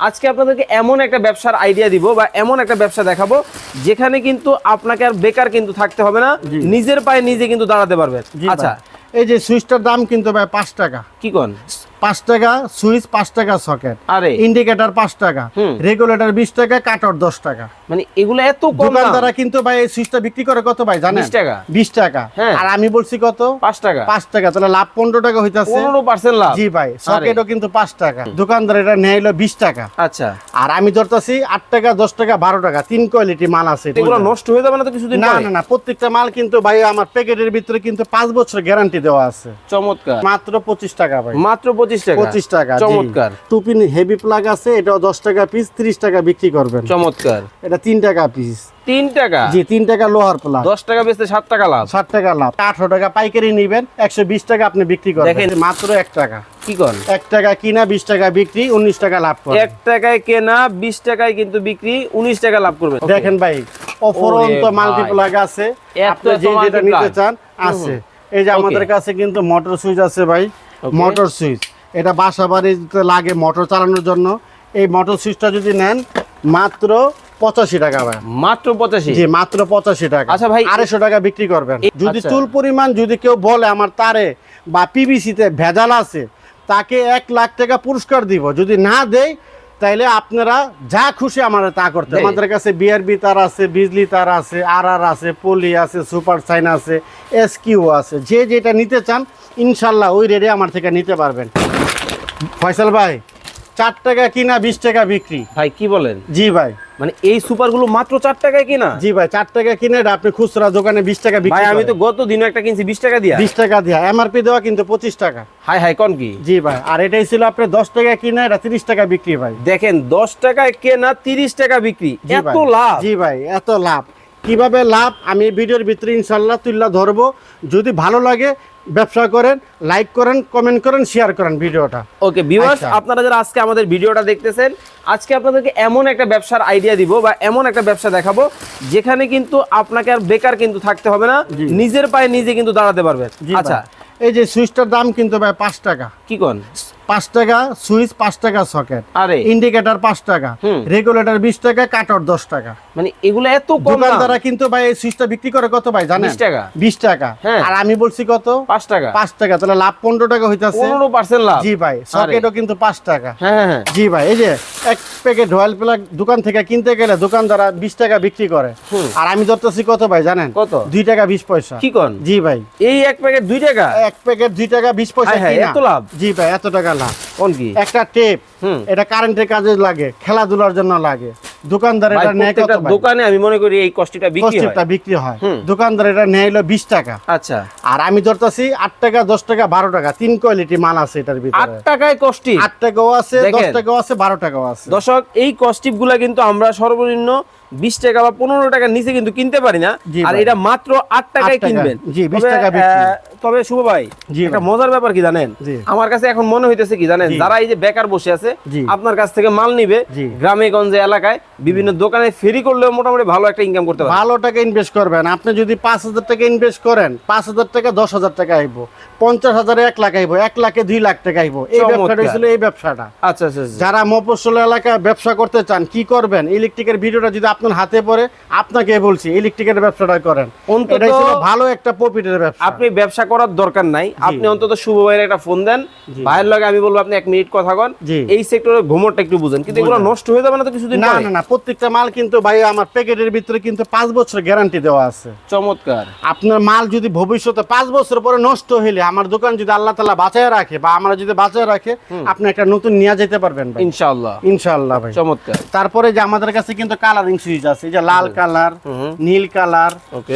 আজকে আপনাদেরকে এমন একটা ব্যবসার আইডিয়া দিব বা এমন একটা ব্যবসা দেখাবো যেখানে কিন্তু আপনাকে আর বেকার কিন্তু থাকতে হবে না। নিজের পায়ে নিজে কিন্তু দাঁড়াতে পারবে আচ্ছা। এই যে সুইচটার দাম কিন্তু ভাই পাঁচ টাকা। কি কোন? পাঁচ টাকা সুইচ পাঁচ টাকা সকেট। আরে। ইন্ডিকেটর পাঁচ টাকা। রেগুলেটর বিশ টাকা কাটর দশ টাকা। মানে এগুলো এত কম দোকানদাররা কিন্তু ভাই এই সুইচটা বিক্রি করে কত ভাই জানেন? 20 টাকা? বিশ টাকা। হ্যাঁ। আর আমি বলছি কত? পাঁচ টাকা। পাঁচ টাকা। তাহলে লাভ পনেরো টাকা হইতাছে। পনেরো পার্সেন্ট লাভ। জি ভাই সকেটও কিন্তু পাঁচ টাকা। দোকানদার এটা নেয় হলো বিশ টাকা। আচ্ছা। আর আমি ধরতেছি আট টাকা দশ টাকা বারো টাকা। তিন কোয়ালিটি মাল আছে এগুলো নষ্ট হয়ে যাবে না তো কিছুদিন না না না প্রত্যেকটা মাল কিন্তু ভাই আমার প্যাকেটের ভিতরে কিন্তু পাঁচ বছর গ্যারান্টি দেওয়া আছে। চমৎকার। মাত্র পঁচিশ টাকা ভাই। মাত্র পঁচিশ টাকা। পঁচিশ টাকা চমৎকার। টুপিন হেভি প্লাগ আছে এটাও দশ টাকা পিস ত্রিশ টাকা বিক্রি করবেন। চমৎকার। এটা তিন টাকা পিস তিন টাকা? জি তিন টাকা লোহার প্লাগ দশ টাকা বেচতে সাত টাকা লাভ। ষাট টাকা লাভ। আঠারো টাকা পাইকারি নিবেন একশো বিশ টাকা আপনি বিক্রি করবেন। মাত্র এক টাকা। কি কর এক টাকা কিনা বিশ টাকা বিক্রি উনিশ টাকা লাভ করে এক টাকায় কেনা বিশ টাকায় কিন্তু বিক্রি উনিশ টাকা লাভ করবে। দেখেন ভাই অফরন্ত ওরে মাল্টি প্লাগ আছে। আপনি যে যেটা নিতে চান আছে। এই যে আমাদের কাছে কিন্তু মোটর সুইচ আছে ভাই. মোটর সুইচ এটা বাসা বাড়িতে লাগে মোটর চালানোর জন্য। এই মোটর সুইচটা যদি নেন মাত্র পঁচাশি টাকা ভাই। মাত্র পঁচাশি? জি মাত্র পঁচাশি টাকা। আচ্ছা ভাই, আড়াইশো টাকা বিক্রি করবেন। যদি আচ্ছা। চুল পরিমাণ যদি কেউ বলে আমার তারে বা পিবিসিতে ভেজাল আছে তাকে এক লাখ টাকা পুরস্কার দিব। যদি না দেয় তাইলে আপনারা যা খুশি আমার তা করতে। আমাদের কাছে বিআরবি তার আছে বিজলি তার আছে আর আর আছে পলি আছে সুপার সাইন আছে এসকিউ আছে। যে যেটা নিতে চান ইনশাল্লাহ ওই রেটে আমার থেকে নিতে পারবেন। ফয়সাল ভাই চার টাকা কিনা বিশ টাকা বিক্রি। ভাই কি বলেন? জি ভাই। মানে এই সুপারগুলো মাত্র চার টাকায় কিনা? জি ভাই চার টাকা কিনে আপনি খুচরা দোকানে বিশ টাকা বিক্রি আমি আমি তো গত দিনও একটা কিনছি বিশ টাকা দিয়া। বিশ টাকা দিয়া এমআরপি দেওয়া কিন্তু পঁচিশ টাকা। হাই হাই কন কি? জি ভাই আর এটাই ছিল আপনি দশ টাকা কিনে এটা তিরিশ টাকা বিক্রি ভাই। দেখেন দশ টাকায় কেনা তিরিশ টাকা বিক্রি। এত লাভ। জি ভাই এত লাভ। কীভাবে লাভ? আমি ভিডিওর ভিতরে ইনশাল্লাহ তুল্লা ধরবো। যদি ভালো লাগে ব্যবসা করেন লাইক করেন কমেন্ট করেন শেয়ার করেন ভিডিওটা। ওকে ভিউয়ার্স আচ্ছা। আপনারা যারা আজকে আমাদের ভিডিওটা দেখতেছেন আজকে আপনাদেরকে এমন একটা ব্যবসার আইডিয়া দিব বা এমন একটা ব্যবসা দেখাবো যেখানে কিন্তু আপনাকে আর বেকার কিন্তু থাকতে হবে না। নিজের পায়ে নিজে কিন্তু দাঁড়াতে পারবেন। আচ্ছা। এই যে সুইচটার দাম কিন্তু ভাই পাঁচ টাকা। কি কোন? পাঁচ টাকা সুইচ পাঁচ টাকা সকেট। আরে। ইন্ডিকেটর পাঁচ টাকা। রেগুলেটর বিশ টাকা কাটর দশ টাকা। মানে এগুলো এত কম দোকানদাররা কিন্তু ভাই এই সুইচটা বিক্রি করে কত ভাই জানেন? 20 টাকা। বিশ টাকা। হ্যাঁ। আর আমি বলছি কত? পাঁচ টাকা। পাঁচ টাকা তাহলে লাভ পনেরো টাকা হইতাছে। পনেরো পার্সেন্ট লাভ। জি ভাই সকেটও কিন্তু পাঁচ টাকা। হ্যাঁ হ্যাঁ হ্যাঁ। জি ভাই এই যে এক প্যাকেট রয়্যাল প্লাগ দোকান থেকে কিনতে গেলে দোকান দ্বারা বিশ টাকা বিক্রি করে। আর আমি ধরতেছি কত ভাই জানেন? কত? দুই টাকা বিশ পয়সা। কি কোন? জি ভাই। এই এক প্যাকেট দুই টাকা? এক প্যাকেট দুই টাকা বিশ পয়সা এত লাভ? জি ভাই এত টাকা কি? একটা টেপ। এটা কারেন্টের কাজে লাগে খেলাধুলার জন্য লাগে। দোকানদার এটা নেয় কত দোকানে আমি মনে করি এই কষ্টিটা বিক্রি হয়। বিক্রি হয়। দোকানদার এটা নেয় হলো বিশ টাকা। আচ্ছা। আর আমি ধরতেছি আট টাকা দশ টাকা বারো টাকা তিন কোয়ালিটি মাল আছে এটার ভিতরে। টাকায় কষ্টি আট টাকাও আছে দশ দেখেন। টাকাও আছে বারো টাকাও আছে। দর্শক এই কস্টিপগুলা কিন্তু আমরা সর্বনিম্ন বিশ টাকা বা পনেরো টাকার নিচে কিন্তু কিনতে পারি না। আর এটা মাত্র আট টাকায় কিনবেন। জি, 20 তবে, টাকা বিক্রি। তবে শুভ ভাই একটা মজার ব্যাপার কি জানেন? আমার কাছে এখন মনে হইতেছে কি জানেন? যারা এই যে বেকার বসে আছে আপনার কাছ থেকে মাল নিবে গ্রামে গঞ্জে এলাকায় বিভিন্ন দোকানে ফেরি করলেও মোটামুটি ভালো একটা ইনকাম করতে পারে ভালো টাকা ইনভেস্ট করবেন। আপনি যদি পাঁচ হাজার টাকা ইনভেস্ট করেন পাঁচ হাজার টাকা দশ হাজার টাকা আইব। পঞ্চাশ হাজারে এক লাখ আইব এক লাখে দুই লাখ টাকা আইব। এই ব্যবসাটা হয়েছিল এই ব্যবসাটা। আচ্ছা আচ্ছা আচ্ছা। যারা মফস্বল এলাকায় ব্যবসা করতে চান কি করবেন? ইলেকট্রিকের ভিডিওটা যদি আপনার হাতে পড়ে আপনাকে বলছি ইলেকট্রিকের ব্যবসাটা করেন। ছিল ভালো একটা প্রফিটের ব্যবসা। আপনি ব্যবসা করার দরকার নাই। আপনি অন্তত শুভ ভাইয়ের একটা ফোন দেন। ভাইয়ের লগে আমি বলব আপনি এক মিনিট কথা কন। এই সেক্টরের ঘুমরটা একটু বুঝেন। কিন্তু এগুলো নষ্ট হয়ে যাবে না তো কিছুদিন না না না প্রত্যেকটা মাল কিন্তু ভাই আমার প্যাকেটের ভিতরে কিন্তু পাঁচ বছর গ্যারান্টি দেওয়া আছে। চমৎকার। আপনার মাল যদি ভবিষ্যতে পাঁচ বছর পরে নষ্ট হইলে আমার দোকান যদি আল্লাহ তালা বাঁচায় রাখে বা আমরা যদি বাঁচায় রাখে আপনি একটা নতুন নিয়ে যেতে পারবেন ইনশাল্লাহ ইনশাআল্লাহ। ভাই। চমৎকার। তারপরে যে আমাদের কাছে কিন্তু কালারিং সুইচ আছে এই যে লাল কালার নীল কালার.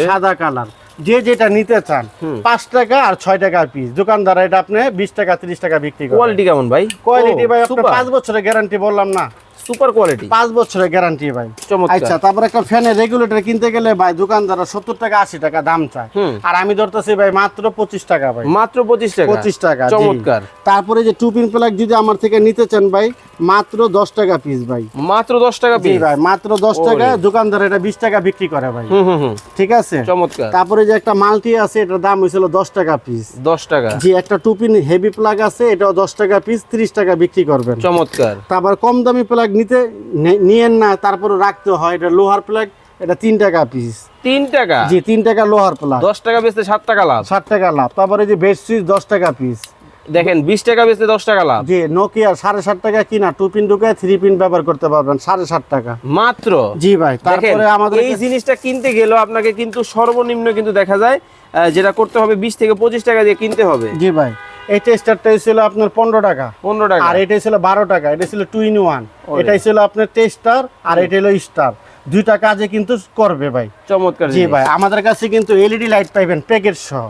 সাদা কালার যে যেটা নিতে চান পাঁচ টাকা আর ছয় টাকার পিস দোকানদার এটা আপনি বিশ টাকা তিরিশ টাকা বিক্রি কোয়ালিটি কেমন ভাই? কোয়ালিটি ভাই আপনার পাঁচ বছরের গ্যারান্টি বললাম না। Super quality. পাঁচ বছরের গ্যারান্টি ভাই। চমৎকার। আচ্ছা তারপর একটা ফ্যানের রেগুলেটর কিনতে গেলে ভাই দোকানদাররা সত্তর টাকা আশি টাকা দাম চায়। আর আমি ধরতেছি ভাই মাত্র পঁচিশ টাকা ভাই। মাত্র পঁচিশ টাকা। পঁচিশ টাকা চমৎকার। তারপরে যে টু পিন প্লাগ যদি আমার থেকে নিতে চান ভাই মাত্র দশ টাকা পিস ভাই। মাত্র দশ টাকা পিস ভাই মাত্র দশ। টাকা দোকানদার এটা বিশ টাকা বিক্রি করে ভাই। হুম হুম হুম। ঠিক আছে? চমৎকার। তারপরে যে একটা মাল্টি আছে এটার দাম হয়েছিল দশ টাকা পিস দশ টাকা। জি একটা টু পিন হেভি প্লাগ আছে এটাও দশ টাকা পিস ত্রিশ টাকা বিক্রি করবেন। চমৎকার। তারপর কম দামি প্লাগ নিতে নিয়েন না তারপরে রাখতে হয়। এটা লোহার প্লাগ এটা তিন টাকা পিস তিন টাকা? জি তিন টাকা লোহার প্লাগ দশ টাকা বেচতে সাত টাকা লাভ? ষাট টাকা লাভ। তারপরে যে বেড সুইচ দশ টাকা পিস দেখেন বিশ টাকা বেচতে দশ টাকা লাভ। জি নোকিয়া সাড়ে ষাট টাকা কিনা টু পিন ঢুকে থ্রি পিন ব্যবহার করতে পারবেন সাড়ে ষাট টাকা। মাত্র? জি ভাই তারপরে আমাদের এই জিনিসটা কিনতে গেলেও আপনাকে কিন্তু সর্বনিম্ন কিন্তু দেখা যায় যেটা করতে হবে বিশ থেকে পঁচিশ টাকা দিয়ে কিনতে হবে। জি ভাই। এই টেস্টারটা ছিল আপনার পনেরো টাকা। পনেরো টাকা। আর এটা ছিল বারো টাকা এটা ছিল টু ইন ওয়ান এটাই ছিল আপনার টেস্টার আর এটা হলো স্টার দুইটা কাজে কিন্তু করবে ভাই। চমৎকার জি ভাই আমাদের কাছে কিন্তু এলইডি লাইট পাইবেন প্যাকেট সহ।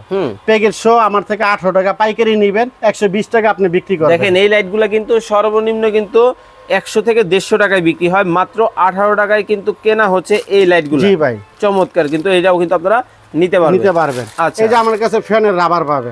প্যাকেট সহ আমার থেকে আঠারো টাকা পাইকারি নিবেন একশো বিশ টাকা আপনি বিক্রি করবেন। দেখেন এই লাইটগুলো কিন্তু সর্বনিম্ন কিন্তু একশো থেকে দেড়শো টাকায় বিক্রি হয় মাত্র আঠারো টাকায় কিন্তু কেনা হচ্ছে এই লাইটগুলো জি ভাই। চমৎকার কিন্তু এটাও কিন্তু আপনারা নিতে পারবেন। নিতে পারবেন। আচ্ছা। এই যে আমার কাছে ফ্যানের রাবার পাবে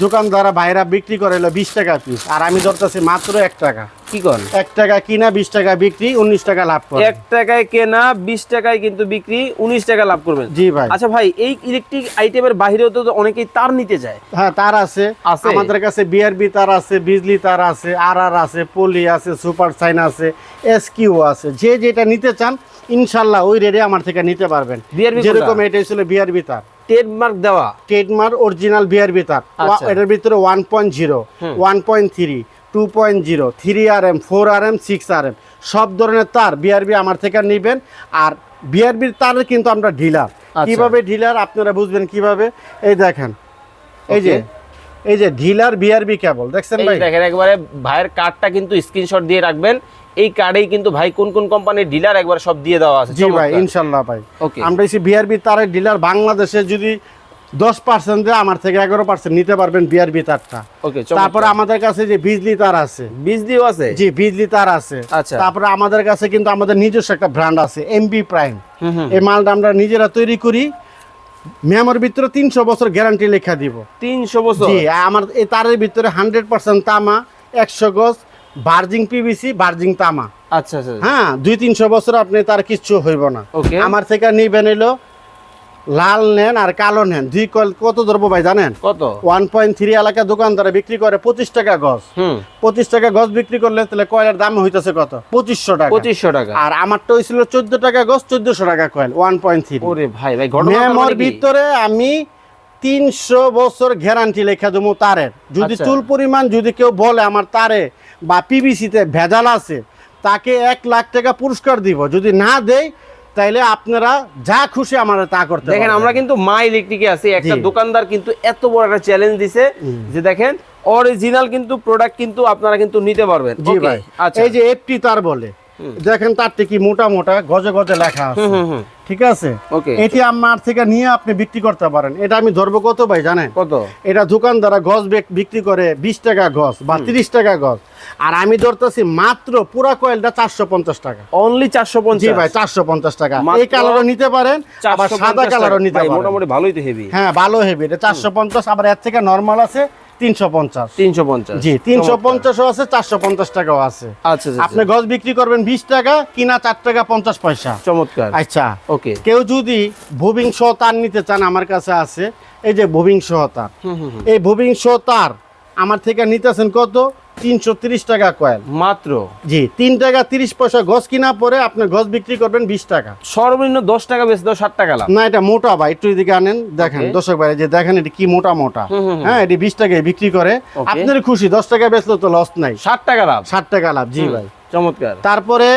দোকানদারা বাইরা বিক্রি করে হলো বিশ টাকা পিস আর আমি ধরতেছি মাত্র এক টাকা। কি এক টাকা কিনা বিশ টাকা বিক্রি উনিশ টাকা লাভ করে এক টাকায় কেনা বিশ টাকায় কিন্তু বিক্রি উনিশ টাকা লাভ করবেন। জি ভাই। আচ্ছা ভাই এই ইলেকট্রিক আইটেমের বাইরেও তো অনেকেই তার নিতে যায় হ্যাঁ তার আছে? আমাদের কাছে বিআরবি তার আছে বিজলি তার আছে আর আর আছে পলি আছে সুপার সাইন আছে এস কিউ আছে। যে যেটা নিতে চান ইনশাল্লাহ ওই রেটে আমার থেকে নিতে পারবেন। যেরকম? এটা ছিল বিআরবি তার। ট্রেডমার্ক দেওয়া? ট্রেডমার্ক অরিজিনাল বিআরবি তার। আচ্ছা। এটার ভিতরে one point zero one point three two point zero three R M four R M six R M. সব ধরনের তার বিআরবি আমার থেকে নেবেন। আর বিআরবির তারের কিন্তু আমরা ঢিলার আচ্ছা। কীভাবে ডিলার? আপনারা বুঝবেন কীভাবে? এই দেখেন। এই যে এই যে ডিলার বিআরবি কেবল দেখছেন ভাই? দেখেন একবারে ভাইয়ের কার্ডটা কিন্তু স্ক্রিনশট দিয়ে রাখবেন। এই কার্ডেই কিন্তু ভাই কোন কোন কোম্পানির ডিলার একবার সব দিয়ে দেওয়া আছে। জি ভাই ইনশাল্লাহ ভাই। ওকে। আমরা এসে বিআরবি তারের ডিলার বাংলাদেশে যদি দশ পার্সেন্ট দেয় আমার থেকে এগারো পার্সেন্ট নিতে পারবেন বিআরবি তারটা। ওকে তারপরে আমাদের কাছে যে বিজলি তার আছে। বিজলিও আছে? জি বিজলি তার আছে। আচ্ছা। তারপরে আমাদের কাছে কিন্তু আমাদের নিজস্ব একটা ব্র্যান্ড আছে এমবি প্রাইম এই মালটা আমরা নিজেরা তৈরি করি মেমোর ভিতরে তিনশো বছর গ্যারান্টি লেখা দিব। তিনশো বছর? জি আমার এই তারের ভিতরে হান্ড্রেড পার্সেন্ট তামা একশো গজ বার্জিং পিভিসি বার্জিং তামা। আচ্ছা আচ্ছা হ্যাঁ দুই তিনশো বছর আপনি তার কিচ্ছু হইব না। আমার থেকে নিবেন এলো লাল নেন আর কালো নেন। দুই কল কত ধরবো ভাই জানেন? কত? ওয়ান পয়েন্ট থ্রি এলাকা দোকানদারে বিক্রি করে পঁচিশ টাকা গজ। হুম। পঁচিশ টাকা গজ বিক্রি করলে তাহলে কয়লার দাম হইতেছে কত? পঁচিশশো টাকা। পঁচিশশো টাকা। আর আমারটা হয়েছিল চোদ্দ টাকা গজ চোদ্দশো টাকা কয়েল ওয়ান পয়েন্ট থ্রি ওরে ভাই ভাই ঘটনা মেমোর মানে ভিতরে আমি তিনশো বছর গ্যারান্টি লেখা দেবো তারের। যদি আচ্ছা। চুল পরিমাণ যদি কেউ বলে আমার তারে বা পিবিসিতে ভেজাল আছে তাকে এক লাখ টাকা পুরস্কার দিব। যদি না দেয় তাইলে আপনারা যা খুশি আমরা তা করতে দেখেন আমরা কিন্তু মা ইলেকট্রিকে আছি। একটা দোকানদার কিন্তু এত বড় একটা চ্যালেঞ্জ দিছে যে দেখেন অরিজিনাল কিন্তু প্রোডাক্ট কিন্তু আপনারা কিন্তু নিতে পারবেন। জি ভাই। আচ্ছা। এই যে এফটি তার বলে। দেখেন তারটি কি মোটা মোটা গজে গজে লেখা আছে। ঠিক আছে? এটি আমার থেকে নিয়ে আপনি বিক্রি করতে পারেন। এটা আমি ধরবো কত ভাই জানেন? কত? এটা দোকানদারা গজ বিক্রি করে বিশ টাকা গজ বা তিরিশ টাকা গজ। আর আমি ধরতেছি মাত্র পুরা কয়েলটা চারশো পঞ্চাশ টাকা। অনলি চারশো পঞ্চাশ? ভাই চারশো পঞ্চাশ টাকা। এই কালারও নিতে পারেন আবার সাদা কালারও নিতে পারেন। মোটামুটি ভালোই তো হেভি হ্যাঁ ভালো হেভি এটা চারশো পঞ্চাশ আবার এর থেকে নর্মাল আছে তিনশো পঞ্চাশ। তিনশো পঞ্চাশ। জি তিনশো পঞ্চাশও আছে চারশো পঞ্চাশ টাকাও আছে। আচ্ছা আচ্ছা, আপনি গজ বিক্রি করবেন বিশ টাকা কিনা চার টাকা পঞ্চাশ পয়সা। চমৎকার। আচ্ছা ওকে। কেউ যদি ভুবিং সহ তার নিতে চান আমার কাছে আছে এই যে ভুবিং সহ তার। এই ভুবিং সহ তার আমার থেকে নিতেছেন কত? তিনশো তিরিশ টাকা কয়েল। মাত্র? জি তিন টাকা তিরিশ পয়সা গছ কিনা পরে আপনি গছ বিক্রি করবেন বিশ টাকা। সর্বনিম্ন দশ টাকা বেশি দাও ষাট টাকা লাভ। না এটা মোটা ভাই একটু এদিকে আনেন দেখেন। দশক দর্শক ভাই যে দেখেন এটি কি মোটা মোটা। হ্যাঁ এটি বিশ টাকায় বিক্রি করে। আপনার খুশি দশ টাকা বেচলে তো লস নাই। ষাট টাকা লাভ। ষাট টাকা লাভ জি ভাই। চমৎকার। তারপরে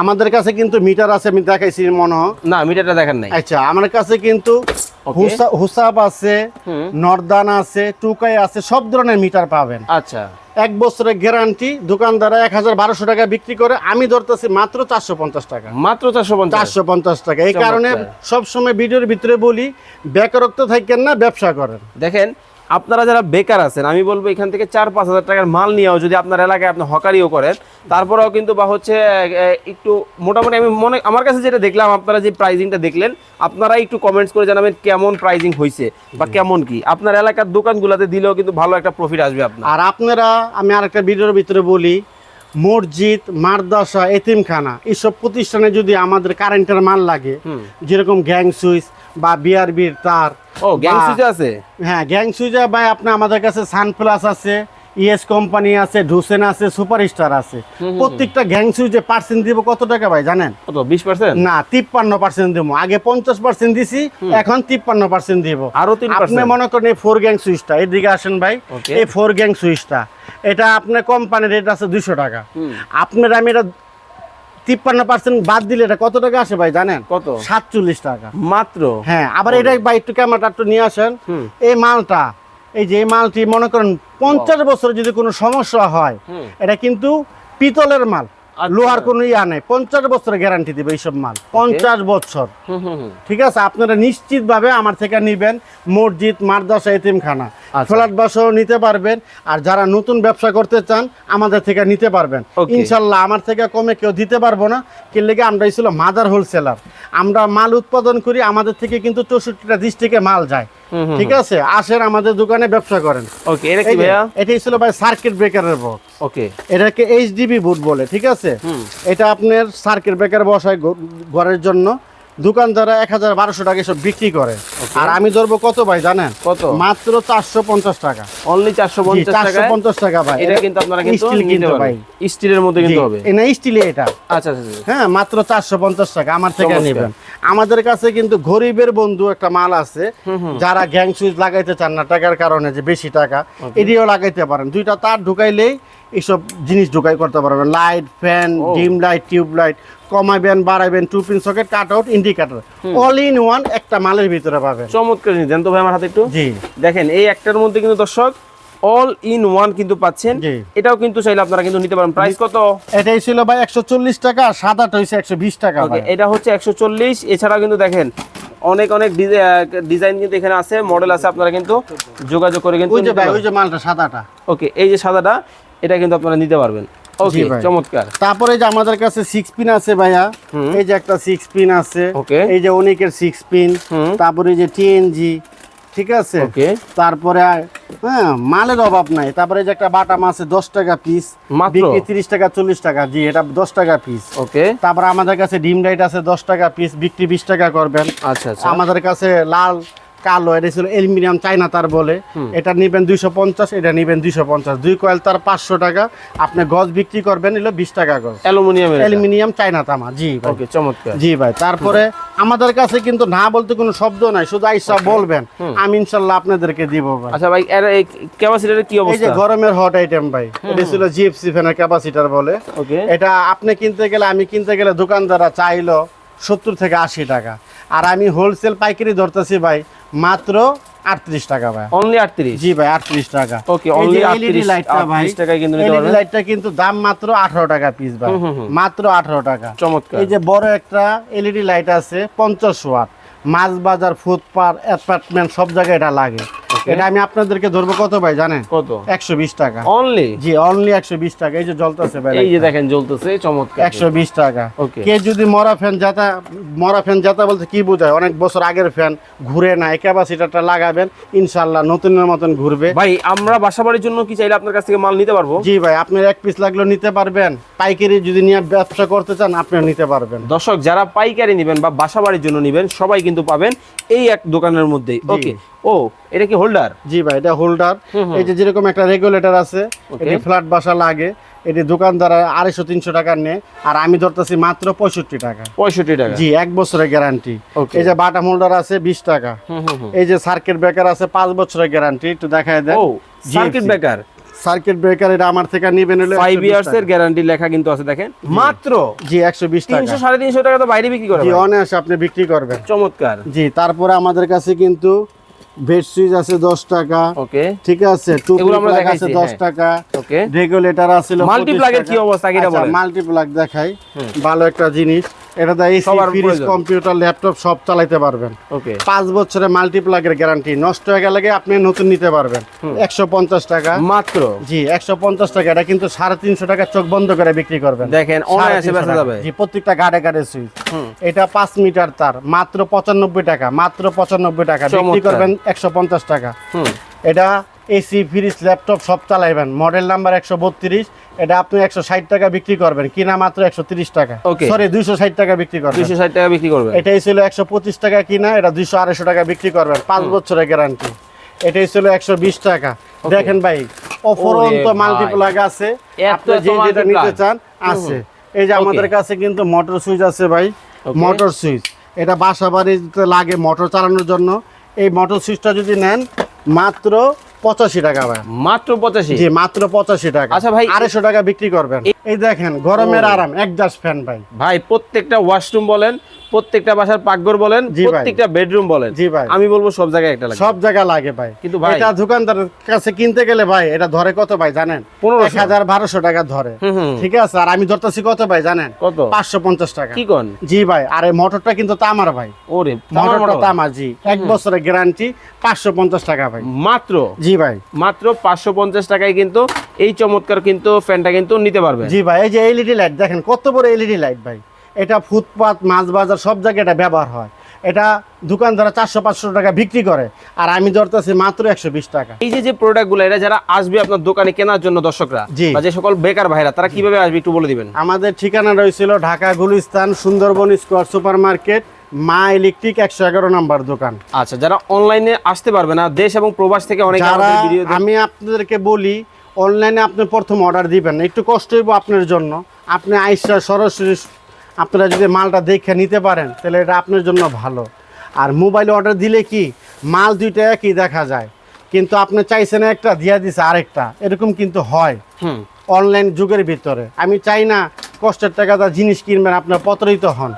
আমাদের কাছে কিন্তু মিটার আছে আমি দেখাইছি মনে হয়। না মিটারটা দেখেন নাই। আচ্ছা আমার কাছে কিন্তু হুসাব আছে নর্দান আছে টুকাই আছে সব ধরনের মিটার পাবেন। আচ্ছা। এক বছরের গ্যারান্টি দোকানদারা এক হাজার বারোশো টাকা বিক্রি করে আমি ধরতেছি মাত্র চারশো পঞ্চাশ টাকা। মাত্র চারশো চারশো পঞ্চাশ টাকা। এই কারণে সবসময় ভিডিওর ভিতরে বলি বেকারত্ব থাকেন না ব্যবসা করেন। দেখেন আপনারা যারা বেকার আছেন আমি বলব এখান থেকে চার পাঁচ হাজার টাকার মাল নিয়েও যদি আপনার এলাকায় আপনি হকারিও করেন তারপরেও কিন্তু বা হচ্ছে একটু মোটামুটি আমি মনে আমার কাছে যেটা দেখলাম আপনারা যে প্রাইজিংটা দেখলেন আপনারা একটু কমেন্টস করে জানাবেন কেমন প্রাইজিং হয়েছে বা কেমন কি। আপনার এলাকার দোকানগুলোতে দিলেও কিন্তু ভালো একটা প্রফিট আসবে আপনার। আর আপনারা আমি আরেকটা ভিডিওর ভিতরে বলি মসজিদ মাদ্রাসা এতিমখানা এইসব প্রতিষ্ঠানে যদি আমাদের কারেন্টের মাল লাগে যেরকম গ্যাং সুইচ বা বিআরবির তার ও গ্যাং সুইচে আছে? হ্যাঁ গ্যাং সুইচা ভাই আপনি আমাদের কাছে সানপ্লাস আছে ইএস কোম্পানি আছে ডুসেন আছে সুপারস্টার আছে। প্রত্যেকটা গ্যাং সুইচে পার্সেন্ট দিব কত টাকা ভাই জানেন? কত বিশ পার্সেন্ট না তিপ্পান্ন পার্সেন্ট দিব। আগে পঞ্চাশ পার্সেন্ট দিছি এখন তিপ্পান্ন পার্সেন্ট দিব। আরও 3% আপনি মনে করেন এই ফোর গ্যাং সুইচটা এদিকে আসেন ভাই. এই ফোর গ্যাং সুইচটা এটা আপনার কোম্পানির রেট আছে দুশো টাকা। হুম। আপনার আমি এটা তিপ্পান্ন পার্সেন্ট বাদ দিলে এটা কত টাকা আসে ভাই জানেন? কত? সাতচল্লিশ টাকা। মাত্র? হ্যাঁ আবার এটা ভাই একটু ক্যামেরাটা একটু নিয়ে আসেন। এই মালটা এই যে এই মালটি মনে করেন পঞ্চাশ বছরে যদি কোনো সমস্যা হয় এটা কিন্তু পিতলের মাল। লোহার কোনো ইয়া নেই। পঞ্চাশ বছরের গ্যারান্টি দিবে এইসব মাল। পঞ্চাশ বছর। ঠিক আছে? আপনারা নিশ্চিতভাবে আমার থেকে নিবেন মসজিদ মাদ্রাসা এতিমখানা। আচ্ছা। ফ্ল্যাট বাসাও নিতে পারবেন। আর যারা নতুন ব্যবসা করতে চান আমাদের থেকে নিতে পারবেন. ইনশাল্লাহ আমার থেকে কমে কেউ দিতে পারব না। কি লেগে আমরা ছিল মাদার হোলসেলার। আমরা মাল উৎপাদন করি আমাদের থেকে কিন্তু চৌষট্টিটা ডিস্ট্রিক্টে মাল যায়। ঠিক আছে? আসেন আমাদের দোকানে ব্যবসা করেন। ওকে এটা কি ভাইয়া? এটাই ছিল ভাই সার্কিট ব্রেকারের বক্স ওকে এটাকে এইচডিবি বুট বলে ঠিক আছে? এটা আপনার সার্কিট ব্রেকার বসায় ঘরের জন্য। দোকানদাররা এক হাজার বারোশো টাকা এসব বিক্রি করে। আর আমি ধরবো কত ভাই জানেন? কত? মাত্র চারশো পঞ্চাশ টাকা। অনলি চারশো চারশো পঞ্চাশ টাকা ভাই। এটা কিন্তু আপনারা স্টিল কিনতে ভাই। স্টিলের মধ্যে কিন্তু হবে। না স্টিলে এটা। আচ্ছা আচ্ছা আচ্ছা। হ্যাঁ মাত্র চারশো পঞ্চাশ টাকা। আমার থেকে নেবেন। আমাদের কাছে কিন্তু গরিবের বন্ধু একটা মাল আছে। যারা গ্যাং সুইচ লাগাইতে চান না টাকার কারণে যে বেশি টাকা এটিও লাগাইতে পারেন। দুইটা তার ঢুকাইলেই এইসব জিনিস ঢুকাই করতে পারবেন light fan dim light tube light কমাইবেন বাড়াইবেন two pin socket cut out indicator all in one একটা মালের ভিতরে পাবেন। চমৎকার জিনিস দেন তো ভাই আমার হাতে একটু। জি। দেখেন এই একটার মধ্যে কিন্তু দর্শক অল ইন ওয়ান কিন্তু পাচ্ছেন। এটাও কিন্তু চাইলে আপনারা কিন্তু নিতে পারেন। প্রাইস কত? এটাই ছিল ভাই একশো চল্লিশ টাকা সাদাটা হয়েছে একশো বিশ টাকা ওকে এটা হচ্ছে একশো চল্লিশ। এছাড়াও কিন্তু দেখেন অনেক অনেক ডিজাইন কিন্তু এখানে আছে মডেল আছে আপনারা কিন্তু যোগাযোগ করে কিন্তু ওই যে ভাই ওই যে মালটা সাদাটা। ওকে এই যে সাদাটা এটা কিন্তু আপনারা নিতে পারবেন। ওকে চমৎকার। তারপরে যে আমাদের কাছে সিক্স পিন আছে ভাইয়া এই যে একটা সিক্স পিন আছে. এই যে অনেকের সিক্স পিন তারপরে যে টিএনজি ঠিক আছে? ওকে তারপরে হ্যাঁ মালের অভাব নাই। তারপরে যে একটা বাটাম আছে দশ টাকা পিস? বিক্রি তিরিশ টাকা চল্লিশ টাকা জি এটা দশ টাকা পিস ওকে তারপরে আমাদের কাছে ডিম ডাইট আছে দশ টাকা পিস বিক্রি বিশ টাকা করবেন। আচ্ছা আচ্ছা। আমাদের কাছে লাল কালো এটা ছিল অ্যালুমিনিয়াম চাইনা তার বলে। এটা নিবেন দুইশো পঞ্চাশ এটা নিবেন দুইশো পঞ্চাশ। দুই কয়েল তার পাঁচশো টাকা। আপনি গজ বিক্রি করবেন এলো বিশ টাকা গজ অ্যালুমিনিয়ামের অ্যালুমিনিয়াম চাইনা তামা জি ভাই। ওকে চমৎকার। জি ভাই তারপরে আমাদের কাছে কিন্তু না বলতে কোনো শব্দ নাই শুধু আইসা বলবেন। আমি ইনশাল্লাহ আপনাদেরকে দিব ভাই। আচ্ছা ভাই এর এই ক্যাপাসিটারের কি এই যে গরমের হট আইটেম ভাই এটা ছিল জিএফসি ফ্যানের ক্যাপাসিটার বলে। ওকে। এটা আপনি কিনতে গেলে আমি কিনতে গেলে দোকানদাররা চাইলো সত্তর থেকে আশি টাকা। আর আমি হোলসেল পাইকারি ধরতেছি ভাই মাত্র আটত্রিশ টাকা ভাই। অনলি 38 জি ভাই আটত্রিশ টাকা। Okay, এই only যে 38 LED লাইটটা ভাই 38 টাকায় কিন্তু নিতে লাইটটা কিন্তু দাম মাত্র আঠারো টাকা পিস ভাই। মাত্র আঠারো টাকা। চমৎকার। এই যে বড় একটা এলইডি লাইট আছে পঞ্চাশ ওয়াট মাছ বাজার ফুটপাথ অ্যাপার্টমেন্ট সব জায়গায় এটা লাগে। এটা আমি আপনাদেরকে ধরবো কত ভাই জানেন? কত? টাকা। অনলি জি অনলি টাকা। এই যে জ্বলতেছে ভাই এই যে দেখেন। জ্বলতেছে চমৎকার। টাকা। কে যদি মরা ফ্যান মরা ফ্যান বলতে কি বোঝায়? অনেক বছর আগের ফ্যান ঘুরে না এই ক্যাপাসিটারটা লাগাবেন নতুনের মতন ঘুরবে। ভাই আমরা বাসাবাড়ির জন্য কি চাইলে আপনার কাছ থেকে মাল নিতে পারব? জি ভাই আপনার এক পিস লাগলেও নিতে পারবেন। পাইকারি যদি নিয়ে ব্যবসা করতে চান আপনি নিতে পারবেন। দর্শক যারা পাইকারি নেবেন বা বাসাবাড়ির জন্য নেবেন সবাই কিন্তু পাবেন এই এক দোকানের মধ্যেই। ওকে ও এটা কি হোল্ডার জি ভাই এটা হোল্ডার এই যে যেরকম একটা রেগুলেটর আছে. এটি ফ্ল্যাট বাসা লাগে। এটি দোকানদার আড়াইশো তিনশো টাকা নেয়। আর আমি ধরতেছি মাত্র পঁয়ষট্টি টাকা। পঁয়ষট্টি টাকা। জি এক বছরের গ্যারান্টি. এই যে বাটাম হোল্ডার আছে বিশ টাকা। এই যে সার্কিট ব্রেকার আছে পাঁচ বছরের গ্যারান্টি একটু দেখায় ও সার্কিট ব্রেকার সার্কিট ব্রেকার এটা আমার থেকে নিবেন হলে ফাইভ 120 ইয়ার্স এর গ্যারান্টি লেখা কিন্তু আছে দেখেন। মাত্র? জি একশো বিশ টাকা। তিনশো সাড়ে তিনশো টাকা তো বাইরে বিক্রি করে জি। অনায়াসে আপনি বিক্রি করবেন। চমৎকার। জি তারপরে আমাদের কাছে কিন্তু বেড সুইচ আছে দশ টাকা। ওকে ঠিক আছে? টু এগুলো আমরা আছে দেখাইছি, দশ হ্যাঁ। টাকা। ওকে রেগুলেটর আছে Multiplug-এর কি অবস্থা, এটা বলেন। মাল্টিপ্লাগ দেখাই। ভালো একটা জিনিস। এটা দিয়ে এসি ফ্রিজ কম্পিউটার ল্যাপটপ সব চালাতে পারবেন। ওকে পাঁচ বছরের মাল্টিপ্লাগের গ্যারান্টি নষ্ট হয়ে গেলে আপনি নতুন নিতে পারবেন। একশো পঞ্চাশ টাকা। মাত্র? জি একশো পঞ্চাশ টাকা। এটা কিন্তু সাড়ে তিনশো টাকা চোখ বন্ধ করে বিক্রি করবেন। দেখেন অনায়াসে বেচা যাবে। জি প্রত্যেকটা গাড়ে গাড়ে সুইচ। এটা পাঁচ মিটার তার। মাত্র পঁচানব্বই টাকা। মাত্র পঁচানব্বই টাকা। বিক্রি করবেন একশো পঞ্চাশ টাকা। এটা এসি ফ্রিজ ল্যাপটপ সব চালাইবেন। মডেল নাম্বার একশো বত্রিশ। এটা আপনি একশো ষাট টাকা বিক্রি করবেন। কিনা মাত্র একশো তিরিশ টাকা. সরি দুইশো ষাট টাকা বিক্রি করবেন। দুইশো ষাট টাকা বিক্রি করবেন। এটাই ছিল একশো পঁচিশ টাকা কিনা এটা দুইশো আড়াইশো টাকা বিক্রি করবেন। পাঁচ বছরের গ্যারান্টি এটাই ছিল একশো বিশ টাকা। দেখেন ভাই অফরন্ত। মাল্টিপ্লাগ আছে। আপনি যে যেটা নিতে চান আছে। এই যে আমাদের কাছে কিন্তু মোটর সুইচ আছে ভাই. মোটর সুইচ এটা বাসা বাড়িতে লাগে মোটর চালানোর জন্য। এই মোটর সুইচটা যদি নেন মাত্র পঁচাশি টাকা ভাই। মাত্র পঁচাশি? জি মাত্র পঁচাশি টাকা। আচ্ছা ভাই, আড়াইশো টাকা বিক্রি করবেন। এই দেখেন গরমের আরাম একজাস্ট ফ্যান ভাই। ভাই প্রত্যেকটা ওয়াশরুম বলেন প্রত্যেকটা বাসার পাকঘর বলেন প্রত্যেকটা বেডরুম বলেন। জি ভাই। আমি বলব সব জায়গায় একটা লাগে। সব জায়গা লাগে ভাই। কিন্তু ভাই- এটা দোকানদারের কাছে কিনতে গেলে ভাই এটা ধরে কত ভাই জানেন? 1500 এক টাকা ধরে। ঠিক আছে আর আমি ধরতেছি কত ভাই জানেন? কত? পাঁচশো পঞ্চাশ টাকা। কি কন? জি ভাই আর এই মোটরটা কিন্তু তামার ভাই। ওরে তামার মোটরটা মোটর। তামা জি। এক বছরের গ্যারান্টি পাঁচশো পঞ্চাশ টাকা ভাই। মাত্র? জি ভাই। মাত্র পাঁচশো পঞ্চাশ টাকায় কিন্তু এই চমৎকার কিন্তু ফ্যানটা কিন্তু নিতে পারবেন। জি ভাই এই যে এলইডি লাইট দেখেন কত বড় এলইডি লাইট ভাই। এটা ফুটপাত মাছ বাজার সব জায়গায় এটা ব্যবহার হয়। এটা দোকানদারা চারশো পাঁচশো টাকা বিক্রি করে আর আমি ধরতেছি মাত্র একশো বিশ টাকা। এই যে যে প্রোডাক্টগুলো এটা যারা আসবে আপনার দোকানে কেনার জন্য দর্শকরা জি। যে সকল বেকার ভাইরা তারা কীভাবে আসবে একটু বলে দিবেন? আমাদের ঠিকানা রয়েছিল Dhaka Gulistan Sundarban Square Super Market মা ইলেকট্রিক একশো এগারো নম্বর দোকান। আচ্ছা যারা অনলাইনে আসতে পারবে না দেশ এবং প্রবাস থেকে অনেকে আমি আপনাদেরকে বলি অনলাইনে আপনি প্রথম অর্ডার দিবেন একটু কষ্ট হইব আপনার জন্য। আপনি আইসা সরাসরি আপনারা যদি মালটা দেখে নিতে পারেন তাহলে এটা আপনার জন্য ভালো। আর মোবাইলে অর্ডার দিলে কি মাল দুইটা একই দেখা যায়। কিন্তু আপনি চাইছেন একটা দিয়া দিছে আরেকটা। এরকম কিন্তু হয়। অনলাইন যুগের ভিতরে। আমি চাই না কষ্টের টাকাটা জিনিস কিনবেন আপনার প্রতারিত হন।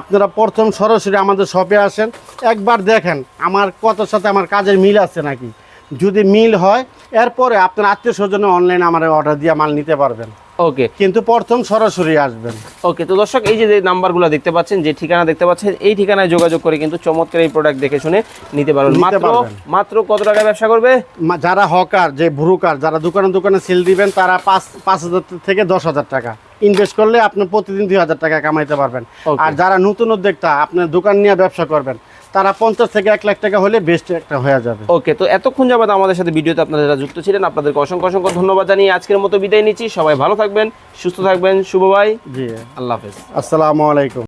আপনারা প্রথম সরাসরি আমাদের শপে আসেন। একবার দেখেন আমার কতর সাথে আমার কাজের মিল আছে নাকি? যদি মিল হয় এরপরে আপনার আত্মীয় স্বজনে অনলাইনে আমার অর্ডার দিয়ে মাল নিতে পারবেন। ওকে কিন্তু প্রথম সরাসরি আসবেন। ওকে তো দর্শক এই যে নাম্বারগুলো দেখতে পাচ্ছেন যে ঠিকানা দেখতে পাচ্ছেন এই ঠিকানায় যোগাযোগ করে কিন্তু চমৎকার এই প্রোডাক্ট দেখে শুনে নিতে পারবেন। মাত্র মাত্র কত টাকা ব্যবসা করবে? যারা হকার যে ব্রুকার যারা দোকানে দোকানে সেল দিবেন তারা পাঁচ পাঁচ হাজার থেকে দশ হাজার টাকা। ইনভেস্ট করলে আপনি প্রতিদিন দুই হাজার টাকা কামাইতে পারবেন। আর যারা নতুন উদ্যোক্তা আপনার দোকান নিয়ে ব্যবসা করবেন তারা পঞ্চাশ থেকে এক লাখ টাকা হলে বেস্ট একটা হয়ে যাবে। ওকে তো এতক্ষণ যাবৎ আমাদের সাথে ভিডিওতে আপনারা যারা যুক্ত ছিলেন আপনাদেরকে অসংখ্য অসংখ্য ধন্যবাদ জানিয়ে আজকের মতো বিদায় নিচ্ছি। সবাই ভালো থাকবেন সুস্থ থাকবেন শুভ ভাই জি। আল্লাহ হাফেজ। আসসালামু আলাইকুম।